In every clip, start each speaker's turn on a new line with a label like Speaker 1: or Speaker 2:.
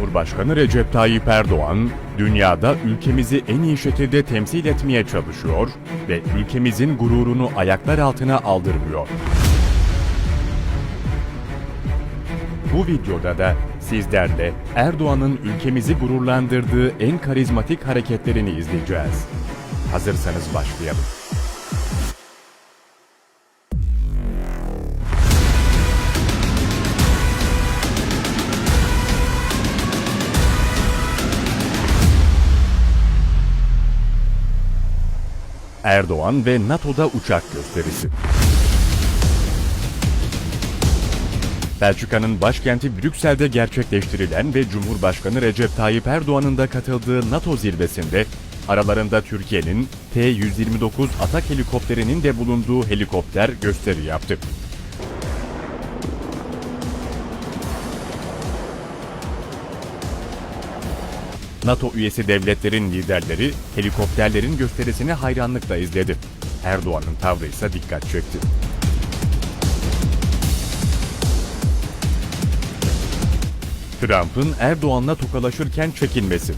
Speaker 1: Cumhurbaşkanı Recep Tayyip Erdoğan, dünyada ülkemizi en iyi şekilde temsil etmeye çalışıyor ve ülkemizin gururunu ayaklar altına aldırmıyor. Bu videoda da sizlerle Erdoğan'ın ülkemizi gururlandırdığı en karizmatik hareketlerini izleyeceğiz. Hazırsanız başlayalım. Erdoğan ve NATO'da uçak gösterisi. Belçika'nın başkenti Brüksel'de gerçekleştirilen ve Cumhurbaşkanı Recep Tayyip Erdoğan'ın da katıldığı NATO zirvesinde aralarında Türkiye'nin T-129 atak helikopterinin de bulunduğu helikopter gösteri yaptı. NATO üyesi devletlerin liderleri helikopterlerin gösterisini hayranlıkla izledi. Erdoğan'ın tavrı ise dikkat çekti. Trump'ın Erdoğan'la tokalaşırken çekinmesi.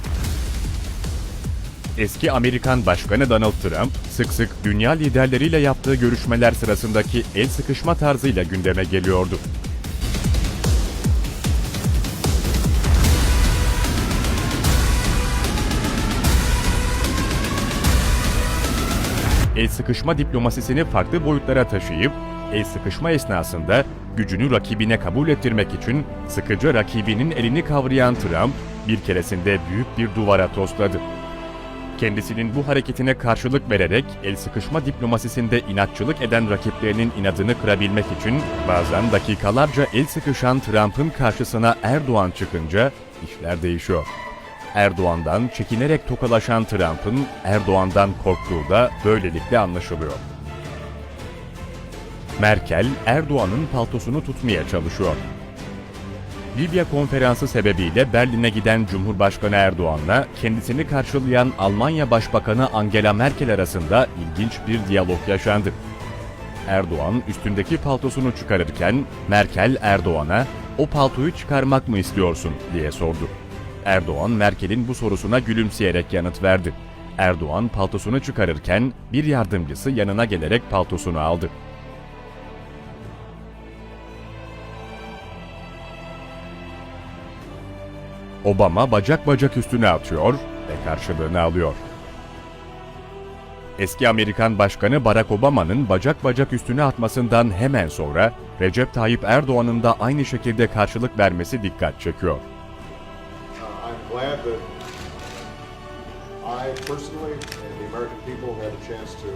Speaker 1: Eski Amerikan Başkanı Donald Trump, sık sık dünya liderleriyle yaptığı görüşmeler sırasındaki el sıkışma tarzıyla gündeme geliyordu. El sıkışma diplomasisini farklı boyutlara taşıyıp, el sıkışma esnasında gücünü rakibine kabul ettirmek için sıkıcı rakibinin elini kavrayan Trump, bir keresinde büyük bir duvara tosladı. Kendisinin bu hareketine karşılık vererek el sıkışma diplomasisinde inatçılık eden rakiplerinin inadını kırabilmek için bazen dakikalarca el sıkışan Trump'ın karşısına Erdoğan çıkınca işler değişiyor. Erdoğan'dan çekinerek tokalaşan Trump'ın Erdoğan'dan korktuğu da böylelikle anlaşılıyor. Merkel, Erdoğan'ın paltosunu tutmaya çalışıyor. Libya konferansı sebebiyle Berlin'e giden Cumhurbaşkanı Erdoğan'la kendisini karşılayan Almanya Başbakanı Angela Merkel arasında ilginç bir diyalog yaşandı. Erdoğan üstündeki paltosunu çıkarırken Merkel Erdoğan'a "O paltoyu çıkarmak mı istiyorsun?" diye sordu. Erdoğan Merkel'in bu sorusuna gülümseyerek yanıt verdi. Erdoğan paltosunu çıkarırken bir yardımcısı yanına gelerek paltosunu aldı. Obama bacak bacak üstüne atıyor ve karşılığını alıyor. Eski Amerikan Başkanı Barack Obama'nın bacak bacak üstüne atmasından hemen sonra Recep Tayyip Erdoğan'ın da aynı şekilde karşılık vermesi dikkat çekiyor.
Speaker 2: Glad that I personally and the American people had a chance to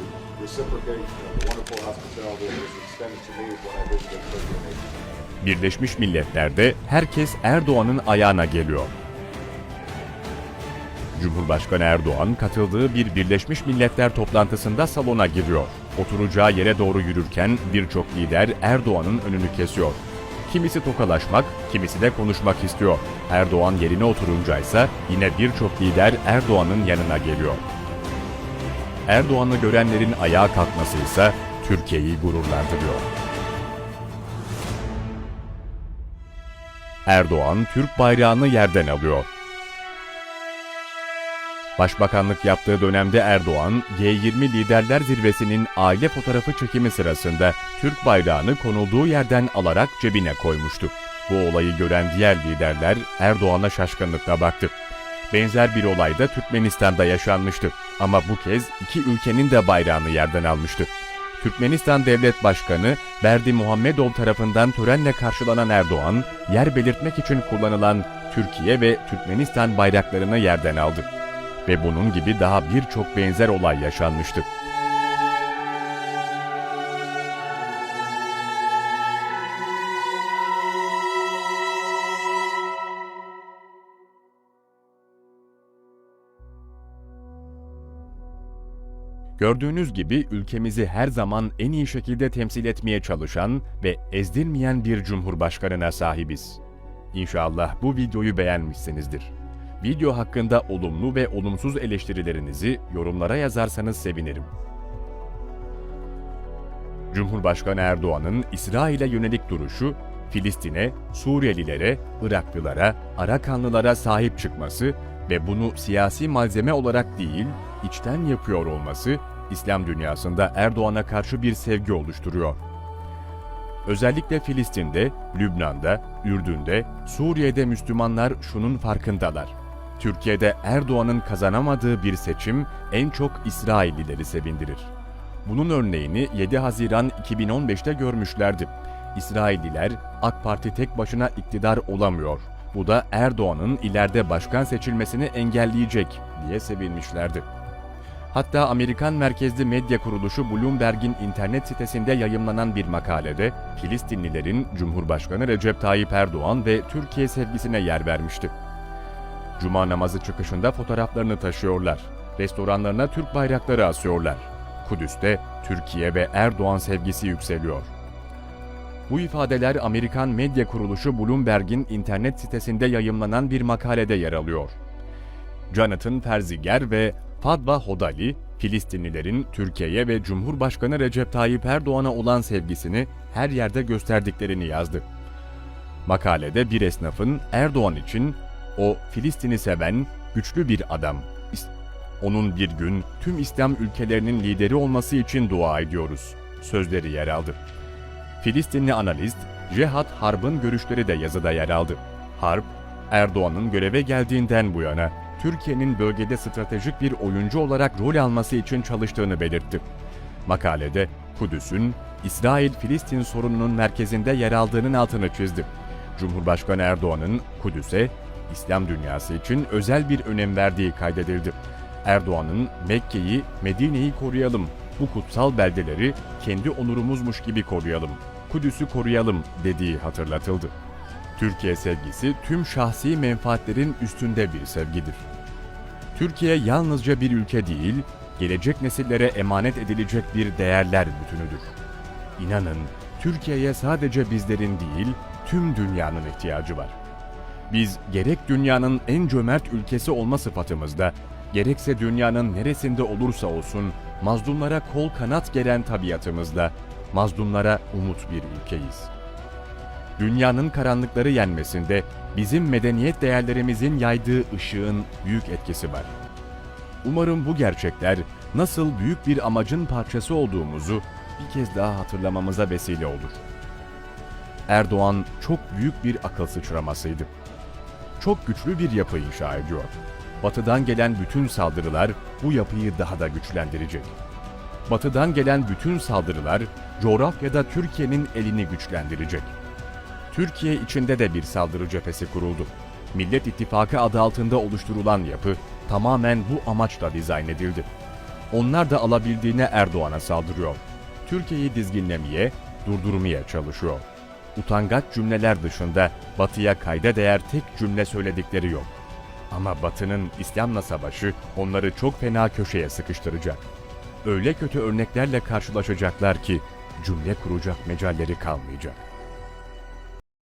Speaker 2: reciprocate the wonderful hospitality that was extended to me when I visited Turkey.
Speaker 1: Birleşmiş Milletler'de herkes Erdoğan'ın ayağına geliyor. Cumhurbaşkanı Erdoğan katıldığı bir Birleşmiş Milletler toplantısında salona giriyor. Oturacağı yere doğru yürürken birçok lider Erdoğan'ın önünü kesiyor. Kimisi tokalaşmak, kimisi de konuşmak istiyor. Erdoğan yerine oturunca ise yine birçok lider Erdoğan'ın yanına geliyor. Erdoğan'ı görenlerin ayağa kalkması ise Türkiye'yi gururlandırıyor. Erdoğan Türk bayrağını yerden alıyor. Başbakanlık yaptığı dönemde Erdoğan, G20 Liderler Zirvesi'nin aile fotoğrafı çekimi sırasında Türk bayrağını konulduğu yerden alarak cebine koymuştu. Bu olayı gören diğer liderler Erdoğan'a şaşkınlıkla baktı. Benzer bir olay da Türkmenistan'da yaşanmıştı. Ama bu kez iki ülkenin de bayrağını yerden almıştı. Türkmenistan Devlet Başkanı Berdi Muhammedov tarafından törenle karşılanan Erdoğan, yer belirtmek için kullanılan Türkiye ve Türkmenistan bayraklarını yerden aldı. Ve bunun gibi daha birçok benzer olay yaşanmıştı. Gördüğünüz gibi ülkemizi her zaman en iyi şekilde temsil etmeye çalışan ve ezdirmeyen bir cumhurbaşkanına sahibiz. İnşallah bu videoyu beğenmişsinizdir. Video hakkında olumlu ve olumsuz eleştirilerinizi yorumlara yazarsanız sevinirim. Cumhurbaşkanı Erdoğan'ın İsrail'e yönelik duruşu Filistin'e, Suriyelilere, Iraklılara, Arakanlılara sahip çıkması ve bunu siyasi malzeme olarak değil, içten yapıyor olması İslam dünyasında Erdoğan'a karşı bir sevgi oluşturuyor. Özellikle Filistin'de, Lübnan'da, Ürdün'de, Suriye'de Müslümanlar şunun farkındalar. Türkiye'de Erdoğan'ın kazanamadığı bir seçim en çok İsraillileri sevindirir. Bunun örneğini 7 Haziran 2015'te görmüşlerdi. İsrailliler AK Parti tek başına iktidar olamıyor. Bu da Erdoğan'ın ileride başkan seçilmesini engelleyecek diye sevinmişlerdi. Hatta Amerikan merkezli medya kuruluşu Bloomberg'in internet sitesinde yayımlanan bir makalede Filistinlilerin Cumhurbaşkanı Recep Tayyip Erdoğan ve Türkiye sevgisine yer vermişti. Cuma namazı çıkışında fotoğraflarını taşıyorlar. Restoranlarına Türk bayrakları asıyorlar. Kudüs'te Türkiye ve Erdoğan sevgisi yükseliyor. Bu ifadeler Amerikan medya kuruluşu Bloomberg'in internet sitesinde yayımlanan bir makalede yer alıyor. Jonathan Ferziger ve Fadva Hodali, Filistinlilerin Türkiye'ye ve Cumhurbaşkanı Recep Tayyip Erdoğan'a olan sevgisini her yerde gösterdiklerini yazdı. Makalede bir esnafın Erdoğan için o Filistin'i seven güçlü bir adam. Onun bir gün tüm İslam ülkelerinin lideri olması için dua ediyoruz. Sözleri yer aldı. Filistinli analist Cihat Harb'ın görüşleri de yazıda yer aldı. Harp, Erdoğan'ın göreve geldiğinden bu yana Türkiye'nin bölgede stratejik bir oyuncu olarak rol alması için çalıştığını belirtti. Makalede Kudüs'ün İsrail-Filistin sorununun merkezinde yer aldığının altını çizdi. Cumhurbaşkanı Erdoğan'ın Kudüs'e İslam dünyası için özel bir önem verdiği kaydedildi. Erdoğan'ın Mekke'yi, Medine'yi koruyalım, bu kutsal beldeleri kendi onurumuzmuş gibi koruyalım, Kudüs'ü koruyalım dediği hatırlatıldı. Türkiye sevgisi tüm şahsi menfaatlerin üstünde bir sevgidir. Türkiye yalnızca bir ülke değil, gelecek nesillere emanet edilecek bir değerler bütünüdür. İnanın, Türkiye'ye sadece bizlerin değil, tüm dünyanın ihtiyacı var. Biz gerek dünyanın en cömert ülkesi olma sıfatımızda, gerekse dünyanın neresinde olursa olsun mazlumlara kol kanat geren tabiatımızla, mazlumlara umut bir ülkeyiz. Dünyanın karanlıkları yenmesinde bizim medeniyet değerlerimizin yaydığı ışığın büyük etkisi var. Umarım bu gerçekler nasıl büyük bir amacın parçası olduğumuzu bir kez daha hatırlamamıza vesile olur. Erdoğan çok büyük bir akıl sıçramasıydı. Çok güçlü bir yapı inşa ediyor. Batıdan gelen bütün saldırılar bu yapıyı daha da güçlendirecek. Batıdan gelen bütün saldırılar coğrafyada Türkiye'nin elini güçlendirecek. Türkiye içinde de bir saldırı cephesi kuruldu. Millet İttifakı adı altında oluşturulan yapı tamamen bu amaçla dizayn edildi. Onlar da alabildiğine Erdoğan'a saldırıyor. Türkiye'yi dizginlemeye, durdurmaya çalışıyor. Utangaç cümleler dışında Batı'ya kayda değer tek cümle söyledikleri yok. Ama Batı'nın İslam'la savaşı onları çok fena köşeye sıkıştıracak. Öyle kötü örneklerle karşılaşacaklar ki cümle kuracak mecalleri kalmayacak.